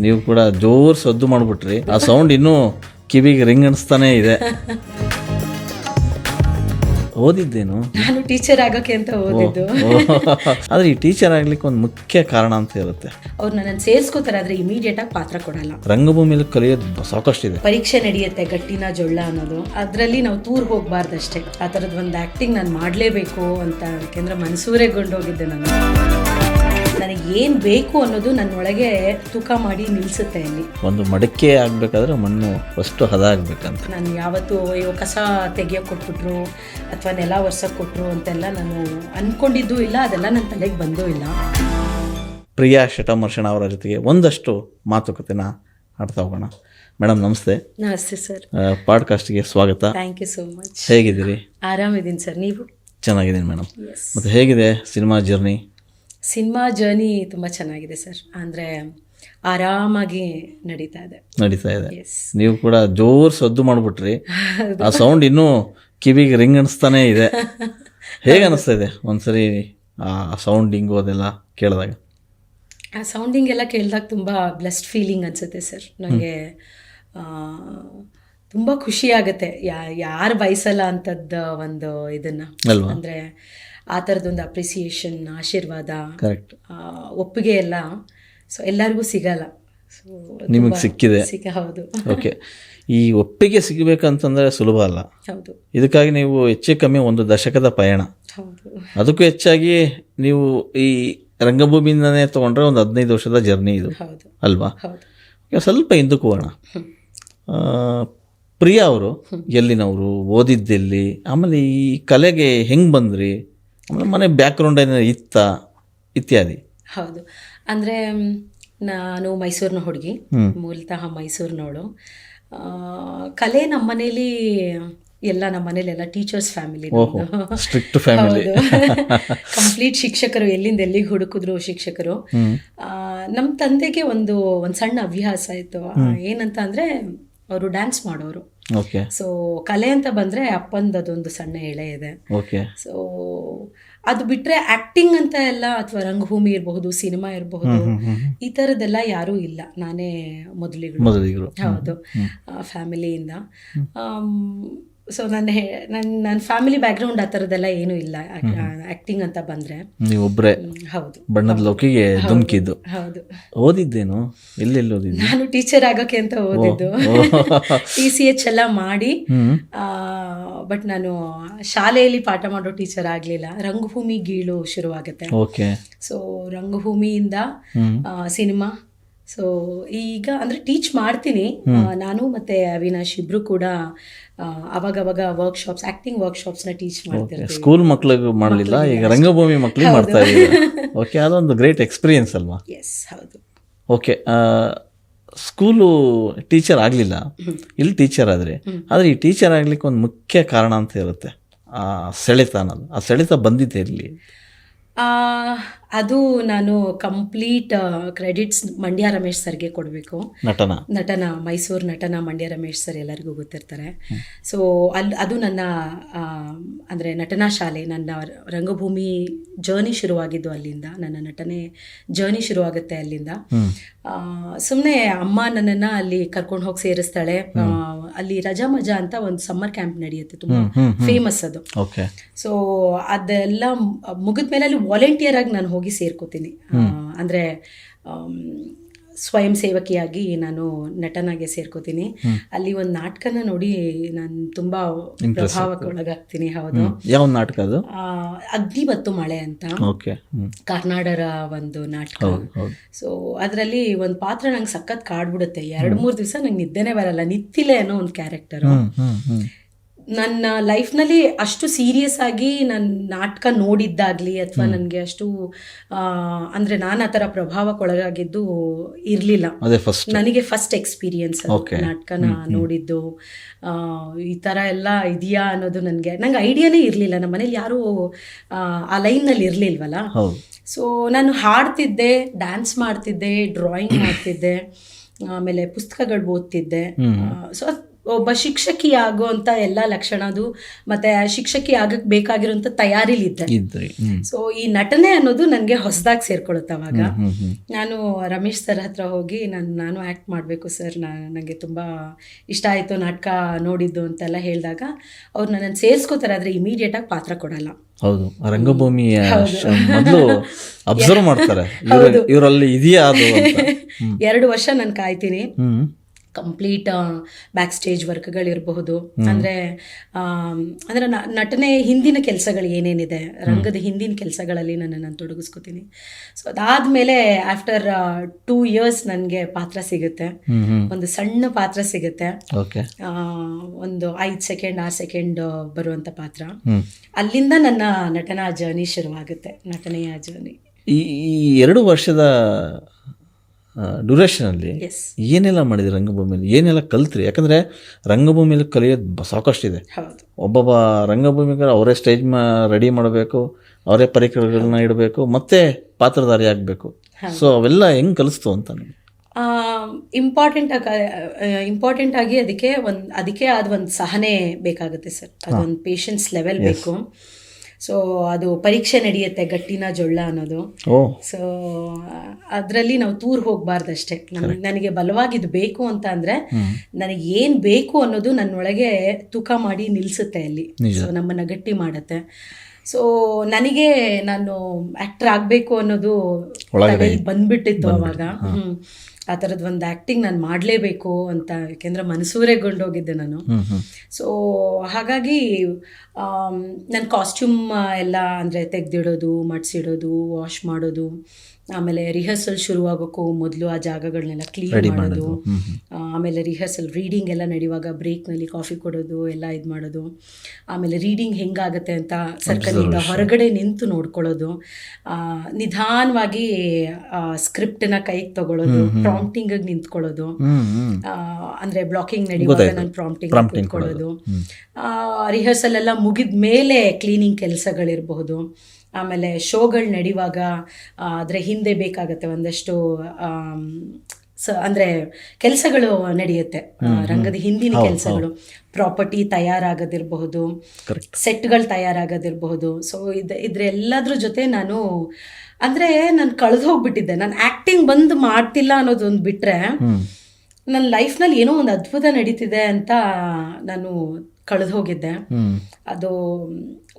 ನೀವು ಕೂಡ ಜೋರ್ ಸದ್ದು ಮಾಡ್ಬಿಟ್ರಿ. ಆ ಸೌಂಡ್ ಇನ್ನೂ ಕಿವಿಗೆ ರಿಂಗ್ ಅನಿಸ್ತಾನೆ ಇದೆ. ಓದಿದ್ದೇನು? ನಾನು ಟೀಚರ್ ಆಗೋಕೆ ಅಂತ ಓದಿದ್ದು. ಆದ್ರೆ ಈ ಟೀಚರ್ ಆಗ್ಲಿಕ್ಕೆ ಒಂದು ಮುಖ್ಯ ಕಾರಣ ಅಂತ ಇರುತ್ತೆ. ಅವ್ರು ನನ್ನ ಸೇರಿಸ್ಕೋತಾರೆ ಆದ್ರೆ ಇಮಿಡಿಯೇಟ್ ಆಗಿ ಪಾತ್ರ ಕೊಡಲ್ಲ. ರಂಗಭೂಮಿಯಲ್ಲಿ ಕಲಿಯೋದು ಸಾಕಷ್ಟಿದೆ ಪರೀಕ್ಷೆ ನಡೆಯುತ್ತೆ ಗಟ್ಟಿನ ಜೊಳ್ಳ ಅನ್ನೋದು. ಅದರಲ್ಲಿ ನಾವು ತೂರ್ ಹೋಗ್ಬಾರ್ದಷ್ಟೇ. ಆ ಥರದ ಒಂದು ಆಕ್ಟಿಂಗ್ ನಾನು ಮಾಡಲೇಬೇಕು ಅಂತ ಯಾಕೆಂದ್ರೆ ಮನಸೂರೆಗೊಂಡೋಗಿದ್ದೆ ನಾನು. ನನಗೆ ಏನು ಬೇಕು ಅನ್ನೋದು ನನ್ನೊಳಗೆ ತೂಕ ಮಾಡಿ ನಿಲ್ಲಿಸುತ್ತೆ ಅಲ್ಲಿ. ಒಂದು ಮಡಕೆ ಆಗಬೇಕಾದ್ರೆ ಮಣ್ಣು ಫಸ್ಟ್ ಹದ ಆಗಬೇಕಂತ ನಾನು ಯಾವತ್ತು ಅಯ್ಯೋ ಕಸ ತೆಗಿಯೋಕೆ ಕೊಟ್ಬಿಟ್ರು ಅಥವಾ ನೆಲ ಒರ್ಸೋಕೆ ಕೊಟ್ಟರು ಅಂತೆಲ್ಲ ನಾನು ಅಂದ್ಕೊಂಡಿದ್ದೂ ಇಲ್ಲ ಅದೆಲ್ಲ ನನ್ನ ತಲೆಗೆ ಬಂದೂ ಇಲ್ಲ. ಪ್ರಿಯಾ ಶಟಮರ್ಷಣ ಅವರ ಜೊತೆಗೆ ಒಂದಷ್ಟು ಮಾತುಕತೆನ ಆಡ್ತಾ ಹೋಗೋಣ. ಮೇಡಮ್ ನಮಸ್ತೆ. ನಮಸ್ತೆ ಸರ್. ಪಾಡ್ಕಾಸ್ಟ್ಗೆ ಸ್ವಾಗತ. ಥ್ಯಾಂಕ್ ಯು ಸೋ ಮಚ್ ಹೇಗಿದ್ದೀರಿ? ಆರಾಮಿದ್ದೀನಿ ಸರ್ ನೀವು? ಚೆನ್ನಾಗಿದ್ದೀನಿ ಮೇಡಮ್ ಮತ್ತು ಹೇಗಿದೆ ಸಿನಿಮಾ ಜರ್ನಿ? ಸಿನಿಮಾ ಜರ್ನಿ ತುಂಬ ಚೆನ್ನಾಗಿದೆ ಸರ್. ಅಂದರೆ ಆರಾಮಾಗಿ ನಡೀತಾ ಇದೆ. ನಡೀತಾ ಇದೆ. ನೀವು ಕೂಡ ಜೋರ್ ಸದ್ದು ಮಾಡ್ಬಿಟ್ರಿ. ಆ ಸೌಂಡ್ ಇನ್ನೂ ಕಿವಿಗೆ ರಿಂಗ್ ಅನಿಸ್ತಾನೆ ಇದೆ. ಹೇಗೆ ಅನಿಸ್ತಾ ಇದೆ? ಒಂದ್ಸರಿ ಆ ಸೌಂಡಿಂಗು ಅದೆಲ್ಲ ಕೇಳಿದಾಗ. ಆ ಸೌಂಡಿಂಗ್ ಎಲ್ಲ ಕೇಳಿದಾಗ ತುಂಬ ಬ್ಲೆಸ್ಡ್ ಫೀಲಿಂಗ್ ಅನಿಸುತ್ತೆ ಸರ್. ನನಗೆ ತುಂಬ ಖುಷಿ ಆಗುತ್ತೆ. ಯಾ ಯಾರು ಬಯಸಲ್ಲ ಅಂಥದ್ದು ಒಂದು ಇದನ್ನು. ಅಲ್ವಾ? ಅಂದರೆ ಆ ಥರದೊಂದು ಅಪ್ರಿಸಿಯೇಷನ್ ಆಶೀರ್ವಾದ ಕರೆಕ್ಟ್ ಒಪ್ಪಿಗೆ ಎಲ್ಲ ಸೊ ಎಲ್ಲರಿಗೂ ಸಿಗಲ್ಲ. ನಿಮಗೆ ಸಿಕ್ಕಿದೆ. ಸಿಗ ಹೌದು. ಓಕೆ ಈ ಒಪ್ಪಿಗೆ ಸಿಗಬೇಕಂತಂದ್ರೆ ಸುಲಭ ಅಲ್ಲ. ಹೌದು. ಇದಕ್ಕಾಗಿ ನೀವು ಹೆಚ್ಚು ಕಮ್ಮಿ ಒಂದು ದಶಕದ ಪಯಣ. ಹೌದು. ಅದಕ್ಕೂ ಹೆಚ್ಚಾಗಿ ನೀವು ಈ ರಂಗಭೂಮಿಯಿಂದನೇ ತಗೊಂಡ್ರೆ ಒಂದು ಹದಿನೈದು ವರ್ಷದ ಜರ್ನಿ ಇದು. ಹೌದು. ಅಲ್ವಾ? ಸ್ವಲ್ಪ ಹಿಂದಕ್ಕೆ ಹೋಗೋಣ. ಪ್ರಿಯಾ ಅವರು ಎಲ್ಲಿನವರು ಓದಿದ್ದೆಲ್ಲಿ ಆಮೇಲೆ ಈ ಕಲೆಗೆ ಹೆಂಗೆ ಬಂದ್ರಿ? ಮನೆ ಬ್ಯಾಕ್ಗ್ರೌಂಡ್ ಏನಾದ್ರು ಇತ್ತ? ಇತ್ಯಾದಿ. ಹೌದು. ಅಂದರೆ ನಾನು ಮೈಸೂರಿನ ಹುಡುಗಿ. ಮೂಲತಃ ಮೈಸೂರಿನವಳು. ಕಲೆ ನಮ್ಮ ಮನೇಲಿ ಎಲ್ಲ ನಮ್ಮ ಮನೇಲಿ ಎಲ್ಲ teachers family strict family complete ಶಿಕ್ಷಕರು ಎಲ್ಲಿಂದ ಎಲ್ಲಿಗೆ ಹುಡುಕಿದ್ರು ಶಿಕ್ಷಕರು. ನಮ್ಮ ತಂದೆಗೆ ಒಂದು ಒಂದು ಸಣ್ಣ ಅಭ್ಯಾಸ ಇತ್ತು. ಏನಂತ ಅಂದರೆ ಅವರು ಡ್ಯಾನ್ಸ್ ಮಾಡೋರು. ಸೊ ಕಲೆ ಅಂತ ಬಂದರೆ ಅಪ್ಪಂದು ಅದೊಂದು ಸಣ್ಣ ಎಳೆ ಇದೆ. ಸೊ ಅದು ಬಿಟ್ರೆ ಆಕ್ಟಿಂಗ್ ಅಂತ ಎಲ್ಲ ಅಥವಾ ರಂಗಭೂಮಿ ಇರಬಹುದು ಸಿನಿಮಾ ಇರಬಹುದು ಈ ತರದೆಲ್ಲ ಯಾರೂ ಇಲ್ಲ. ನಾನೇ ಮೊದಲಿಗಳು. ಹೌದು. ಫ್ಯಾಮಿಲಿಯಿಂದ ಸೊ ನನ್ನ ನನ್ನ ನನ್ನ ಫ್ಯಾಮಿಲಿ ಬ್ಯಾಕ್ಗ್ರೌಂಡ್ ಆ ಥರದ್ದೆಲ್ಲ ಏನೂ ಇಲ್ಲ. ಆ್ಯಕ್ಟಿಂಗ್ ಅಂತ ಬಂದರೆ. ನೀವೊಬ್ಬರೇ ಹೌದು. ಬಣ್ಣದ ಲೋಕಿಗೆ ಧುಮುಕಿದ್ದು. ಹೌದು. ಓದಿದ್ದೇನು? ಎಲ್ಲೆಲ್ಲಿ ಓದಿದ್ದು? ನಾನು ಟೀಚರ್ ಆಗೋಕೆ ಅಂತ ಓದಿದ್ದು. ಟಿ ಸಿ ಎಚ್ ಎಲ್ಲ ಮಾಡಿ ಬಟ್ ನಾನು ಶಾಲೆಯಲ್ಲಿ ಪಾಠ ಮಾಡೋ ಟೀಚರ್ ಆಗಲಿಲ್ಲ. ರಂಗಭೂಮಿ ಗೀಳು ಶುರುವಾಗುತ್ತೆ. ಓಕೆ. ಸೊ ರಂಗಭೂಮಿಯಿಂದ ಸಿನಿಮಾ ಸೊ ಈಗ ಅಂದರೆ ಟೀಚ್ ಮಾಡ್ತೀನಿ. ನಾನು ಮತ್ತೆ ಅವಿನಾಶ್ ಇಬ್ರು ಕೂಡ ಆ, ಅವಾಗವಾಗ ವರ್ಕ್ಶಾಪ್ಸ್ ಆ್ಯಕ್ಟಿಂಗ್ನ ಟೀಚ್ ಮಾಡ್ತೀನಿ ಸ್ಕೂಲ್ ಮಕ್ಳಿಗೆ ಮಾಡಲಿಲ್ಲ ಈಗ ರಂಗಭೂಮಿ ಮಕ್ಳಿಗೆ ಮಾಡ್ತಾ ಇದ್ದೀವಿ ಓಕೆ ಅದೊಂದು ಗ್ರೇಟ್ ಎಕ್ಸ್ಪೀರಿಯನ್ಸ್ ಅಲ್ವಾ? ಎಸ್ ಹೌದು. ಓಕೆ ಸ್ಕೂಲು ಟೀಚರ್ ಆಗಲಿಲ್ಲ. ಇಲ್ಲಿ ಟೀಚರ್ ಆದರೆ. ಆದರೆ ಈ ಟೀಚರ್ ಆಗ್ಲಿಕ್ಕೆ ಒಂದು ಮುಖ್ಯ ಕಾರಣ ಅಂತ ಇರುತ್ತೆ. ಆ ಸೆಳೆತ ಅನ್ನೋದು ಆ ಸೆಳೆತ ಬಂದಿದೆ ಇಲ್ಲಿ. ಆ, ಅದು ನಾನು ಕಂಪ್ಲೀಟ್ ಕ್ರೆಡಿಟ್ಸ್ ಮಂಡ್ಯ ರಮೇಶ್ ಸರ್ಗೆ ಕೊಡಬೇಕು. ನಟನ? ನಟನ ಮೈಸೂರು ನಟನ ಮಂಡ್ಯ ರಮೇಶ್ ಸರ್ ಎಲ್ಲರಿಗೂ ಗೊತ್ತಿರ್ತಾರೆ. ಸೊ ಅಲ್ಲಿ ಅದು ನನ್ನ ಆ, ಅಂದರೆ ನಟನಾ ಶಾಲೆ ನನ್ನ ರಂಗಭೂಮಿ ಜರ್ನಿ ಶುರುವಾಗಿದ್ದು ಅಲ್ಲಿಂದ ನನ್ನ ನಟನೆ ಜರ್ನಿ ಶುರುವಾಗುತ್ತೆ ಅಲ್ಲಿಂದ. ಸುಮ್ಮನೆ ಅಮ್ಮ ನನ್ನನ್ನು ಅಲ್ಲಿ ಕರ್ಕೊಂಡು ಹೋಗಿ ಸೇರಿಸ್ತಾಳೆ. ಆ, ಅಲ್ಲಿ ರಜಾ ಮಜಾ ಅಂತ ಒಂದು ಸಮ್ಮರ್ ಕ್ಯಾಂಪ್ ನಡೆಯುತ್ತೆ ತುಂಬಾ ಫೇಮಸ್ ಅದು. ಸೊ ಅದೆಲ್ಲ ಮುಗಿದ ಮೇಲೆ ಅಲ್ಲಿ ವಾಲಂಟಿಯರ್ ಆಗಿ ನಾನು ಹೋಗಿ ಸೇರ್ಕೋತೀನಿ. ಅಂದ್ರೆ ಸ್ವಯಂ ಸೇವಕಿಯಾಗಿ ನಾನು ನಟನಾಗೆ ಸೇರ್ಕೋತೀನಿ. ಅಲ್ಲಿ ಒಂದು ನಾಟಕನ ನೋಡಿ ನಾನು ತುಂಬಾ ಪ್ರಭಾವಕ್ಕೆ ಒಳಗಾಗ್ತೀನಿ ಹೌದು. ಯಾವ ನಾಟಕ ಅದು? ಅಗ್ನಿ ಮತ್ತು ಮಳೆ ಅಂತ. ಕರ್ನಾಡರ ಒಂದು ನಾಟಕ. ಸೊ ಅದರಲ್ಲಿ ಒಂದು ಪಾತ್ರ ನಂಗೆ ಸಖತ್ ಕಾಡ್ಬಿಡುತ್ತೆ. ಎರಡು ಮೂರು ದಿವಸ ನಂಗೆ ನಿದ್ದೆನೆ ಬರಲ್ಲ. ನಿತ್ತಿಲೆ ಅನ್ನೋ ಒಂದು ಕ್ಯಾರೆಕ್ಟರ್ ನನ್ನ ಲೈಫ್ನಲ್ಲಿ ಅಷ್ಟು ಸೀರಿಯಸ್ ಆಗಿ ನಾನು ನಾಟಕ ನೋಡಿದ್ದಾಗಲಿ ಅಥವಾ ನನಗೆ ಅಷ್ಟು ಅಂದರೆ ನಾನು ಆ ಥರ ಪ್ರಭಾವಕ್ಕೊಳಗಾಗಿದ್ದು ಇರಲಿಲ್ಲ. ನನಗೆ ಫಸ್ಟ್ ಎಕ್ಸ್ಪೀರಿಯನ್ಸ್. ನಾಟಕನ ನೋಡಿದ್ದು. ಈ ಥರ ಎಲ್ಲ ಇದೆಯಾ ಅನ್ನೋದು ನನಗೆ ನಂಗೆ ಐಡಿಯಾನೇ ಇರಲಿಲ್ಲ. ನಮ್ಮ ಮನೇಲಿ ಯಾರೂ ಆ, ಲೈನ್ನಲ್ಲಿ ಇರಲಿಲ್ವಲ್ಲ? ಸೊ ನಾನು ಹಾಡ್ತಿದ್ದೆ ಡ್ಯಾನ್ಸ್ ಮಾಡ್ತಿದ್ದೆ ಡ್ರಾಯಿಂಗ್ ಮಾಡ್ತಿದ್ದೆ ಆಮೇಲೆ ಪುಸ್ತಕಗಳು ಓದ್ತಿದ್ದೆ. ಸೊ ಒಬ್ಬ ಶಿಕ್ಷಕಿ ಆಗುವಂತ ಎಲ್ಲ ಲಕ್ಷಣ ಅದು. ಮತ್ತೆ ಶಿಕ್ಷಕಿ ಆಗಕ್ ಬೇಕಾಗಿರುವಂತ ತಯಾರಿಲಿದ್ದೆ ಸೊ ಈ ನಟನೆ ಅನ್ನೋದು ನನಗೆ ಹೊಸದಾಗಿ ಸೇರ್ಕೊಳ್ಳುತ್ತೆ ಅವಾಗ. ನಾನು ರಮೇಶ್ ಸರ್ ಹತ್ರ ಹೋಗಿ ನಾನು ನಾನು ಆ್ಯಕ್ಟ್ ಮಾಡಬೇಕು ಸರ್ ನನಗೆ ತುಂಬ ಇಷ್ಟ ಆಯಿತು ನಾಟಕ ನೋಡಿದ್ದು ಅಂತೆಲ್ಲ ಹೇಳಿದಾಗ ಅವ್ರು ನನ್ನನ್ನು ಸೇರಿಸ್ಕೋತಾರೆ ಆದರೆ ಇಮಿಡಿಯೇಟಾಗಿ ಪಾತ್ರ ಕೊಡಲ್ಲ. ಹೌದು. ರಂಗಭೂಮಿ ಮೊದಲು ಅಬ್ಸರ್ವ್ ಮಾಡ್ತಾರೆ. ಇವರಲ್ಲಿ ಇದೆಯಾ ಅದು ಎರಡು ವರ್ಷ ನಾನು ಕಾಯ್ತೀನಿ. ಕಂಪ್ಲೀಟ್ ಬ್ಯಾಕ್ ಸ್ಟೇಜ್ ವರ್ಕ್ಗಳಿರಬಹುದು ಅಂದರೆ ಅಂದರೆ ನಟನೆ ಹಿಂದಿನ ಕೆಲಸಗಳು ಏನೇನಿದೆ ರಂಗದ ಹಿಂದಿನ ಕೆಲಸಗಳಲ್ಲಿ ನನ್ನ ನಾನು ತೊಡಗಿಸ್ಕೋತೀನಿ. ಸೊ ಅದಾದಮೇಲೆ ಆಫ್ಟರ್ ಟೂ ಇಯರ್ಸ್ ನನಗೆ ಪಾತ್ರ ಸಿಗುತ್ತೆ. ಒಂದು ಸಣ್ಣ ಪಾತ್ರ ಸಿಗುತ್ತೆ. ಒಂದು ಐದು ಸೆಕೆಂಡ್ ಆರು ಸೆಕೆಂಡ್ ಬರುವಂಥ ಪಾತ್ರ. ಅಲ್ಲಿಂದ ನನ್ನ ನಟನಾ ಜರ್ನಿ ಶುರುವಾಗುತ್ತೆ ನಟನೆಯ ಜರ್ನಿ ಈ ಎರಡು ವರ್ಷದ ಡ್ಯೂರೇಷನಲ್ಲಿ ಅಲ್ಲಿ ಏನೆಲ್ಲ ಮಾಡಿದ್ರಿ ರಂಗಭೂಮಿಯಲ್ಲಿ? ಏನೆಲ್ಲ ಕಲ್ತ್ರಿ? ಯಾಕಂದರೆ ರಂಗಭೂಮಿಯಲ್ಲಿ ಕಲಿಯೋದು ಸಾಕಷ್ಟು ಸಾಕಷ್ಟಿದೆ. ಒಬ್ಬೊಬ್ಬ ರಂಗಭೂಮಿಗಾರ ಅವರೇ ಸ್ಟೇಜ್ ಮಾ ರೆಡಿ ಮಾಡಬೇಕು ಅವರೇ ಪರಿಕರಗಳನ್ನ ಇಡಬೇಕು ಮತ್ತೆ ಪಾತ್ರಧಾರಿ ಆಗಬೇಕು. ಸೊ ಅವೆಲ್ಲ ಹೆಂಗೆ ಕಲಿಸ್ತು ಅಂತ ನಿಮಗೆ? ಇಂಪಾರ್ಟೆಂಟ್ ಇಂಪಾರ್ಟೆಂಟ್ ಆಗಿ ಅದಕ್ಕೆ ಒಂದು ಅದಕ್ಕೆ ಆದ ಒಂದು ಸಹನೆ ಬೇಕಾಗುತ್ತೆ ಸರ್. ಅದೊಂದು ಪೇಷನ್ಸ್ ಲೆವೆಲ್ ಬೇಕು. ಸೊ ಅದು ಪರೀಕ್ಷೆ ನಡೆಯುತ್ತೆ ಗಟ್ಟಿನ ಜೊಳ್ಳ ಅನ್ನೋದು. ಸೊ ಅದರಲ್ಲಿ ನಾವು ತೂರ್ ಹೋಗಬಾರ್ದಷ್ಟೇ. ನನಗೆ ಬಲವಾಗಿದ್ದು ಬೇಕು ಅಂತ ಅಂದರೆ ನನಗೆ ಏನು ಬೇಕು ಅನ್ನೋದು ನನ್ನೊಳಗೆ ತೂಕ ಮಾಡಿ ನಿಲ್ಲಿಸುತ್ತೆ ಅಲ್ಲಿ. ಸೊ ನಮ್ಮನ್ನು ಗಟ್ಟಿ ಮಾಡುತ್ತೆ. ಸೊ ನನಗೆ ನಾನು ಆ್ಯಕ್ಟರ್ ಆಗಬೇಕು ಅನ್ನೋದು ಬಂದ್ಬಿಟ್ಟಿತ್ತು ಅವಾಗ. ಹ್ಮ್. ಆ ಥರದ್ದು ಒಂದು ಆ್ಯಕ್ಟಿಂಗ್ ನಾನು ಮಾಡಲೇಬೇಕು ಅಂತ ಯಾಕೆಂದರೆ ಮನಸೂರೆಗೊಂಡೋಗಿದ್ದೆ ನಾನು. ಹ್ಮ್ ಹ್ಮ್. ಸೊ ಹಾಗಾಗಿ ನನ್ನ ಕಾಸ್ಟ್ಯೂಮ್ ಎಲ್ಲ ಅಂದರೆ ತೆಗೆದಿಡೋದು ಮಡ್ಸಿಡೋದು ವಾಶ್ ಮಾಡೋದು ಆಮೇಲೆ ರಿಹರ್ಸಲ್ ಶುರುವಾಗೋಕ್ಕೂ ಮೊದಲು ಆ ಜಾಗಗಳನ್ನೆಲ್ಲ ಕ್ಲೀನ್ ಮಾಡೋದು ಆಮೇಲೆ ರಿಹರ್ಸಲ್ ರೀಡಿಂಗ್ ಎಲ್ಲ ನಡೆಯುವಾಗ ಬ್ರೇಕ್ನಲ್ಲಿ ಕಾಫಿ ಕೊಡೋದು ಎಲ್ಲ ಇದು ಮಾಡೋದು. ಆಮೇಲೆ ರೀಡಿಂಗ್ ಹೆಂಗಾಗುತ್ತೆ ಅಂತ ಸರ್ಕಲಿಂದ ಹೊರಗಡೆ ನಿಂತು ನೋಡ್ಕೊಳ್ಳೋದು. ನಿಧಾನವಾಗಿ ಸ್ಕ್ರಿಪ್ಟನ್ನ ಕೈಗೆ ತಗೊಳ್ಳೋದು ಪ್ರಾಂಪ್ಟಿಂಗಿಗೆ ನಿಂತ್ಕೊಳ್ಳೋದು. ಹ್ಮ್ ಹ್ಮ್. ಆ, ಅಂದ್ರೆ ಬ್ಲಾಕಿಂಗ್ ನಡೆಯುವಾಗ ನಾನು ಪ್ರಾಂಪ್ಟಿಂಗ್ ನಿಂತ್ಕೊಳ್ಳೋದು ರಿಹರ್ಸಲ್ ಎಲ್ಲ ಮುಗಿದ ಮೇಲೆ ಕ್ಲೀನಿಂಗ್ ಕೆಲಸಗಳಿರಬಹುದು. ಆಮೇಲೆ ಶೋಗಳು ನಡೆಯುವಾಗ ಅದರ ಹಿಂದೆ ಬೇಕಾಗತ್ತೆ ಒಂದಷ್ಟು ಸ ಅಂದ್ರೆ ಕೆಲಸಗಳು ನಡೆಯುತ್ತೆ. ರಂಗದ ಹಿಂದಿನ ಕೆಲಸಗಳು. ಪ್ರಾಪರ್ಟಿ ತಯಾರಾಗೋದಿರಬಹುದು ಸೆಟ್ಗಳು ತಯಾರಾಗೋದಿರಬಹುದು. ಸೊ ಇದು ಇದ್ರ ಎಲ್ಲದ್ರ ಜೊತೆ ನಾನು ಅಂದರೆ ನಾನು ಕಳೆದು ಹೋಗ್ಬಿಟ್ಟಿದ್ದೆ. ನಾನು ಆ್ಯಕ್ಟಿಂಗ್ ಬಂದು ಮಾಡ್ತಿಲ್ಲ ಅನ್ನೋದೊಂದು ಬಿಟ್ಟರೆ ನನ್ನ ಲೈಫ್ನಲ್ಲಿ ಏನೋ ಒಂದು ಅದ್ಭುತ ನಡೀತಿದೆ ಅಂತ ನಾನು ಕಳೆದು ಹೋಗಿದ್ದೆ. ಅದು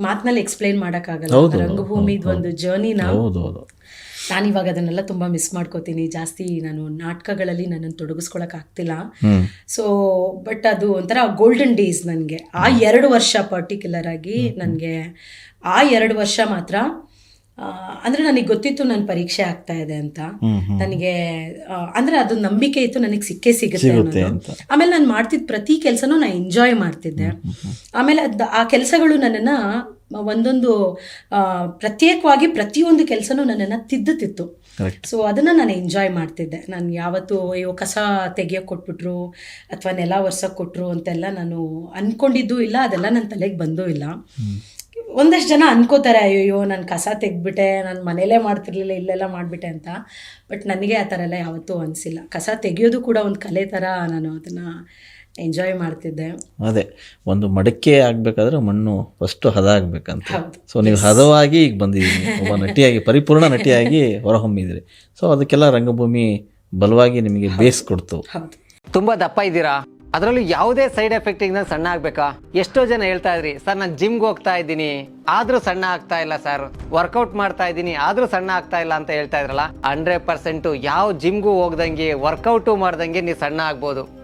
ಮಾತಿನಲ್ಲಿ ಎಕ್ಸ್ಪ್ಲೈನ್ ಮಾಡೋಕ್ಕಾಗಲ್ಲ. ರಂಗಭೂಮಿದು ಒಂದು ಜರ್ನಿನ ನಾನಿವಾಗ ಅದನ್ನೆಲ್ಲ ತುಂಬ ಮಿಸ್ ಮಾಡ್ಕೋತೀನಿ. ಜಾಸ್ತಿ ನಾನು ನಾಟಕಗಳಲ್ಲಿ ನನ್ನನ್ನು ತೊಡಗಿಸ್ಕೊಳಕ್ ಆಗ್ತಿಲ್ಲ. ಹ್ಮ್. ಸೊ ಬಟ್ ಅದು ಒಂಥರ ಗೋಲ್ಡನ್ ಡೇಸ್ ನನಗೆ. ಆ ಎರಡು ವರ್ಷ ಪರ್ಟಿಕ್ಯುಲರ್ ಆಗಿ ನನಗೆ ಆ ಎರಡು ವರ್ಷ ಮಾತ್ರ ಅಂದ್ರೆ ನನಗೆ ಗೊತ್ತಿತ್ತು ನನ್ನ ಪರೀಕ್ಷೆ ಆಗ್ತಾ ಇದೆ ಅಂತ. ನನಗೆ ಅಂದ್ರೆ ಅದು ನಂಬಿಕೆ ಇತ್ತು ನನಗೆ ಸಿಕ್ಕೇ ಸಿಗುತ್ತೆ. ಆಮೇಲೆ ನಾನು ಮಾಡ್ತಿದ್ದ ಪ್ರತಿ ಕೆಲಸನೂ ನಾನು ಎಂಜಾಯ್ ಮಾಡ್ತಿದ್ದೆ. ಆಮೇಲೆ ಅದ್ ಆ ಕೆಲಸಗಳು ನನ್ನನ್ನು ಒಂದೊಂದು ಪ್ರತ್ಯೇಕವಾಗಿ ಪ್ರತಿಯೊಂದು ಕೆಲಸನೂ ನನ್ನನ್ನು ತಿದ್ದುತ್ತಿತ್ತು. ಸೊ ಅದನ್ನು ನಾನು ಎಂಜಾಯ್ ಮಾಡ್ತಿದ್ದೆ. ನಾನು ಯಾವತ್ತು ಅಯ್ಯೋ ಕಸ ತೆಗಿಯೋಕೆ ಕೊಟ್ಬಿಟ್ರು ಅಥವಾ ನೆಲ ಒರ್ಸೋಕೆ ಕೊಟ್ಟರು ಅಂತೆಲ್ಲ ನಾನು ಅನ್ಕೊಂಡಿದ್ದು ಇಲ್ಲ ಅದೆಲ್ಲ ನನ್ನ ತಲೆಗೆ ಬಂದೂ ಇಲ್ಲ. ಒಂದಷ್ಟು ಜನ ಅನ್ಕೋತಾರೆ ಅಯ್ಯೋ ನಾನು ಕಸ ತೆಗ್ದುಬಿಟ್ಟೆ ನಾನು ಮನೇಲೇ ಮಾಡ್ತಿರ್ಲಿಲ್ಲ ಇಲ್ಲೆಲ್ಲ ಮಾಡಿಬಿಟ್ಟೆ ಅಂತ. ಬಟ್ ನನಗೆ ಆ ಥರ ಎಲ್ಲ ಯಾವತ್ತೂ ಅನಿಸಿಲ್ಲ. ಕಸ ತೆಗಿಯೋದು ಕೂಡ ಒಂದು ಕಲೆ ಥರ ನಾನು ಅದನ್ನು ಎಂಜಾಯ್ ಮಾಡ್ತಿದ್ದೆ. ಅದೇ ಒಂದು ಮಡಕೆ ಆಗ್ಬೇಕಾದ್ರೆ ಮಣ್ಣು ಫಸ್ಟ್ ಹದ ಆಗ್ಬೇಕಂತ. ಸೊ ನೀವು ಹದವಾಗಿ ಈಗ ಬಂದಿದ್ದೀನಿ ಒಬ್ಬ ನಟಿಯಾಗಿ ಪರಿಪೂರ್ಣ ನಟಿಯಾಗಿ ಹೊರಹೊಮ್ಮಿದ್ರಿ. ಸೊ ಅದಕ್ಕೆಲ್ಲ ರಂಗಭೂಮಿ ಬಲವಾಗಿ ನಿಮಗೆ ಬೇಸ್ ಕೊಡ್ತು. ತುಂಬಾ ದಪ್ಪ ಇದ್ದೀರಾ? ಅದರಲ್ಲೂ ಯಾವುದೇ ಸೈಡ್ ಎಫೆಕ್ಟ್ ಇಂದ ಸಣ್ಣ ಆಗ್ಬೇಕಾ? ಎಷ್ಟೋ ಜನ ಹೇಳ್ತಾ ಇದ್ರಿ ಸರ್ ನಾನು ಜಿಮ್ಗೆ ಹೋಗ್ತಾ ಇದ್ದೀನಿ. ಆದ್ರೂ ಸಣ್ಣ ಆಗ್ತಾ ಇಲ್ಲ ಸರ್. ವರ್ಕೌಟ್ ಮಾಡ್ತಾ ಇದ್ದೀನಿ ಆದ್ರೂ ಸಣ್ಣ ಆಗ್ತಾ ಇಲ್ಲ ಅಂತ ಹೇಳ್ತಾ ಇದ್ರಲ್ಲ ಹಂಡ್ರೆಡ್ ಪರ್ಸೆಂಟ್ ಯಾವ ಜಿಮ್ಗೂ ಹೋಗ್ದಂಗೆ ವರ್ಕೌಟು ಮಾಡ್ದಂಗೆ ನೀವು ಸಣ್ಣ ಆಗ್ಬೋದು.